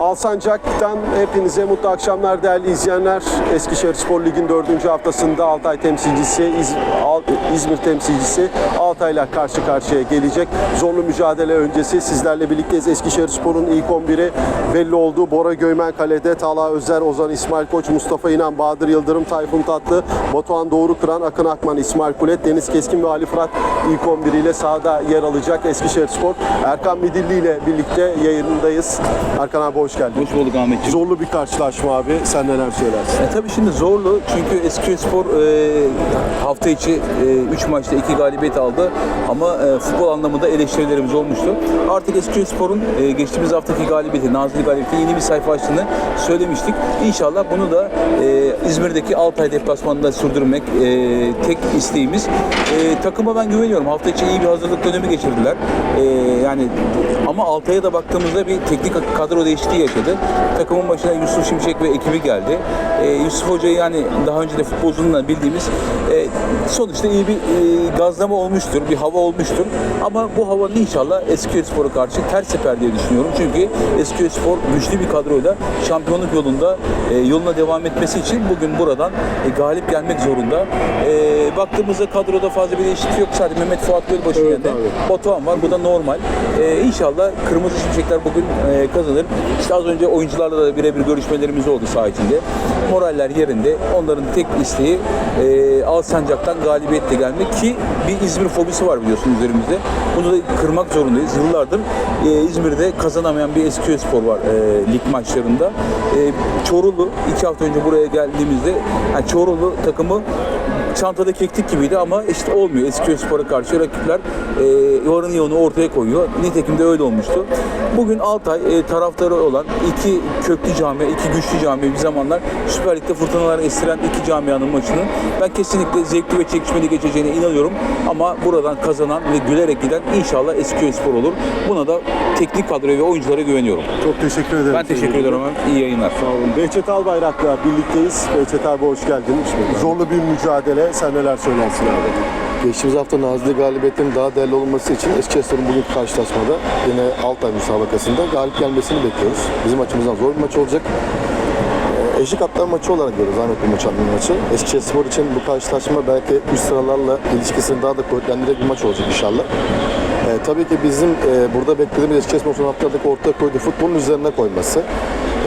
Alsancak'tan hepinize mutlu akşamlar değerli izleyenler. Eskişehir Spor Lig'in 4. haftasında Altay temsilcisi, İz- Al- İzmir temsilcisi Altay'la karşı karşıya gelecek. Zorlu mücadele öncesi sizlerle birlikteyiz. Eskişehir Spor'un ilk 11'i belli oldu. Bora Göymen kalede, Talha Özer, Ozan İsmail Koç, Mustafa İnan, Bahadır Yıldırım, Tayfun Tatlı, Batuhan Doğru Kıran, Akın Akman, İsmail Kulet, Deniz Keskin ve Ali Fırat ilk 11 ile sahada yer alacak Eskişehir Spor. Erkan Midilli ile birlikte yayındayız. Erkan abi hoş geldin. Hoş bulduk Ahmetciğim. Zorlu bir karşılaşma abi. Sen neler söylersin? E, tabii şimdi zorlu çünkü Eskişehirspor e, hafta içi 3 maçta 2 galibiyet aldı ama e, futbol anlamında eleştirilerimiz olmuştu. Artık Eskişehirspor'un e, geçtiğimiz haftaki galibiyeti, Nazilli galibiyeti yeni bir sayfa açtığını söylemiştik. İnşallah bunu da e, İzmir'deki Altay deplasmanında sürdürmek e, tek isteğimiz. E, takıma ben güveniyorum. Hafta içi iyi bir hazırlık dönemi geçirdiler. E, yani ama Altay'a da baktığımızda bir teknik kadro değişikliği yaşadı. Takımın başına Yusuf Şimşek ve ekibi geldi. Ee, Yusuf Hoca yani daha önce de futbolcundan bildiğimiz e, sonuçta iyi bir e, gazlama olmuştur, bir hava olmuştur. Ama bu havanın inşallah Eskişehirspor'a karşı ters sefer diye düşünüyorum. Çünkü Eskişehirspor güçlü bir kadroyla şampiyonluk yolunda e, yoluna devam etmesi için bugün buradan e, galip gelmek zorunda. E, baktığımızda kadroda fazla bir değişiklik yok. Sadece Mehmet Fuat Gölbaşı'nın Evet yerine. Batuhan var. Bu da normal. Ee, inşallah Kırmızı Şimşekler bugün e, kazanır. İşte az önce oyuncularla da birebir görüşmelerimiz oldu saha içinde. Moraller yerinde. Onların tek isteği e, Alsancak'tan galibiyetle gelmek ki bir İzmir fobisi var biliyorsun üzerimizde. Bunu da kırmak zorundayız. Yıllardır e, İzmir'de kazanamayan bir Eskişehirspor var e, lig maçlarında. E, Çorulu iki hafta önce buraya geldiğimizde yani Çorulu takımı çantada keklik gibiydi ama işte olmuyor. Eskişehirspor'a karşı rakipler e, varını yoğunu ortaya koyuyor. Nitekim de öyle olmuştu. Bugün Altay e, taraftarı olan iki köklü cami, iki güçlü cami bir zamanlar Süper Lig'de fırtınaları estiren iki camianın maçının ben kesinlikle zevkli ve çekişmeli geçeceğine inanıyorum. Ama buradan kazanan ve gülerek giden inşallah Eskişehirspor olur. Buna da teknik kadroya ve oyunculara güveniyorum. Çok teşekkür ederim. Ben teşekkür ederim. İyi yayınlar. Sağ olun. Behçet Albayrak'la birlikteyiz. Behçet abi hoş geldin. Zorlu bir mücadele. Sen neler söylersin abi? Geçtiğimiz hafta Nazilli galibiyetinin daha değerli olması için Eskişehir'in bugünkü karşılaşmada yine Altay müsabakasında galip gelmesini bekliyoruz. Bizim açımızdan zor bir maç olacak. Ee, Eşik atlar maçı olarak görüyoruz Ahmet maçın maçı. Eskişehirspor için bu karşılaşma belki üst sıralarla ilişkisini daha da kuvvetlendirecek bir maç olacak inşallah. Ee, tabii ki bizim e, burada beklediğimiz Eskişehirspor son haftalardaki ortaya koyduğu futbolun üzerine koyması.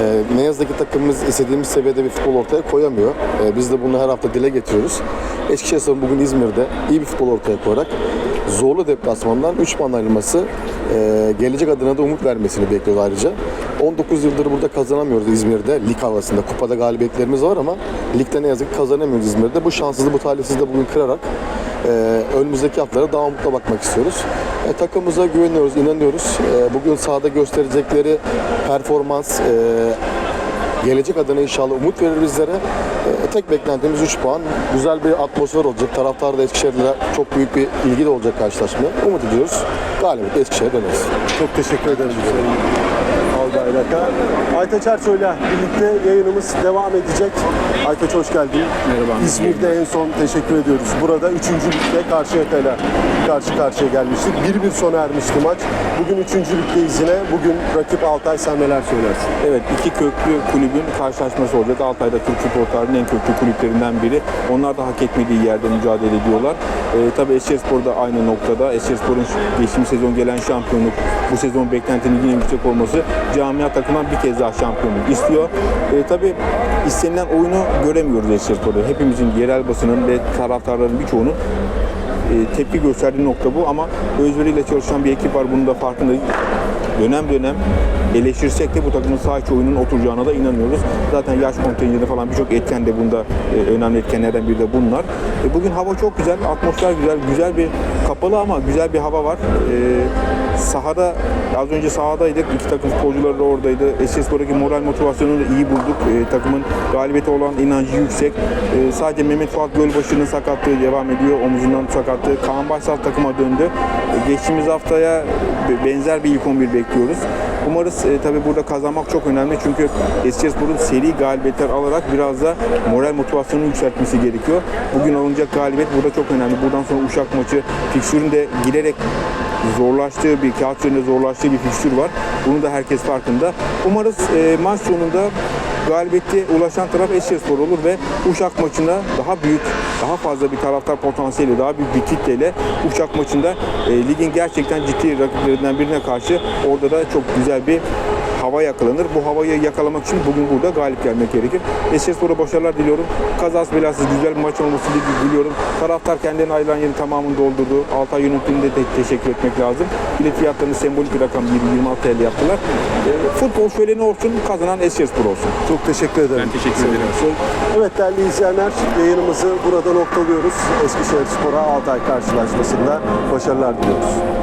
Ee, ne yazık ki takımımız istediğimiz seviyede bir futbol ortaya koyamıyor. Ee, biz de bunu her hafta dile getiriyoruz. Eskişehirspor bugün İzmir'de iyi bir futbol ortaya koyarak zorlu deplasmandan 3 puan ayrılması e, gelecek adına da umut vermesini bekliyoruz ayrıca. 19 yıldır burada kazanamıyoruz İzmir'de lig havasında. Kupada galibiyetlerimiz var ama ligde ne yazık ki kazanamıyoruz İzmir'de. Bu şanssızlığı, bu talihsizliği de bugün kırarak e, önümüzdeki haftalara daha umutla bakmak istiyoruz. E, takımımıza güveniyoruz, inanıyoruz. E, bugün sahada gösterecekleri performans e, gelecek adına inşallah umut verir bizlere. E, tek beklentimiz 3 puan. Güzel bir atmosfer olacak. Taraftar da Eskişehir'le çok büyük bir ilgi de olacak karşılaşmaya. Umut ediyoruz. Galibiyet Eskişehir'e döneriz. Çok teşekkür ederim. Albayrak'a. Aytaç Ersoy'la birlikte yayınımız devam edecek. Aytaç hoş geldin. Merhaba. İzmir'de en son teşekkür ediyoruz. Burada 3. ligde Karşıyaka'yla karşı karşıya gelmiştik. 1-1 sona ermişti maç. Bugün 3. ligdeyiz yine. Bugün rakip Altay sen neler söylersin? Evet iki köklü kulübün karşılaşması olacak. Altay'da Türk futbol tarihinin en köklü kulüplerinden biri. Onlar da hak etmediği yerde mücadele ediyorlar. Ee, tabii Eskişehirspor da aynı noktada. Eskişehirspor'un geçtiğimiz sezon gelen şampiyonluk, bu sezon beklentinin yine yüksek olması camia takımdan bir kez daha şampiyonluk istiyor. Ee, tabii istenilen oyunu göremiyoruz Eskişehirspor'da. Hepimizin yerel basının ve taraftarların birçoğunun e, tepki gösterdiği nokta bu ama özveriyle çalışan bir ekip var bunun da farkındayız. Dönem dönem eleştirsek de bu takımın sağ içi oyunun oturacağına da inanıyoruz. Zaten yaş kontenjanı falan birçok etken de bunda e, önemli etkenlerden biri de bunlar. E, bugün hava çok güzel, atmosfer güzel, güzel bir kapalı ama güzel bir hava var. E, sahada az önce sahadaydık. İki takım futbolcuları da oradaydı. Eskişehirspor'daki moral motivasyonunu da iyi bulduk. E, takımın galibiyete olan inancı yüksek. E, sadece Mehmet Fuat Gölbaşı'nın sakatlığı devam ediyor. Omuzundan sakatlığı. Kaan Baysal takıma döndü. E, geçtiğimiz haftaya be- benzer bir ilk 11 bekliyoruz. Umarız e, tabii burada kazanmak çok önemli çünkü Eskişehirspor'un seri galibiyetler alarak biraz da moral motivasyonunu yükseltmesi gerekiyor. Bugün alınacak galibiyet burada çok önemli. Buradan sonra Uşak maçı fiksürün de girerek zorlaştığı bir kağıt üzerinde zorlaştığı bir fikstür var. Bunu da herkes farkında. Umarız e, maç sonunda galibiyete ulaşan taraf Eskişehirspor olur ve Uşak maçında daha büyük, daha fazla bir taraftar potansiyeli, daha büyük bir kitleyle Uşak maçında e, ligin gerçekten ciddi rakiplerinden birine karşı orada da çok güzel bir hava yakalanır. Bu havayı yakalamak için bugün burada galip gelmek gerekir. Eskişehirspor'a başarılar diliyorum. Kazası belasız güzel bir maç olması diliyorum. Taraftar kendine ayrılan yerin tamamını doldurdu. Altay yönetimine de teşekkür etmek lazım. Bilet fiyatlarını sembolik bir rakam 20-26 TL yaptılar. E, futbol şöleni olsun, kazanan Eskişehirspor olsun. Çok teşekkür ederim. Ben teşekkür ederim. Evet değerli izleyenler yayınımızı burada noktalıyoruz. Eskişehir Spor'a Altay karşılaşmasında başarılar diliyoruz.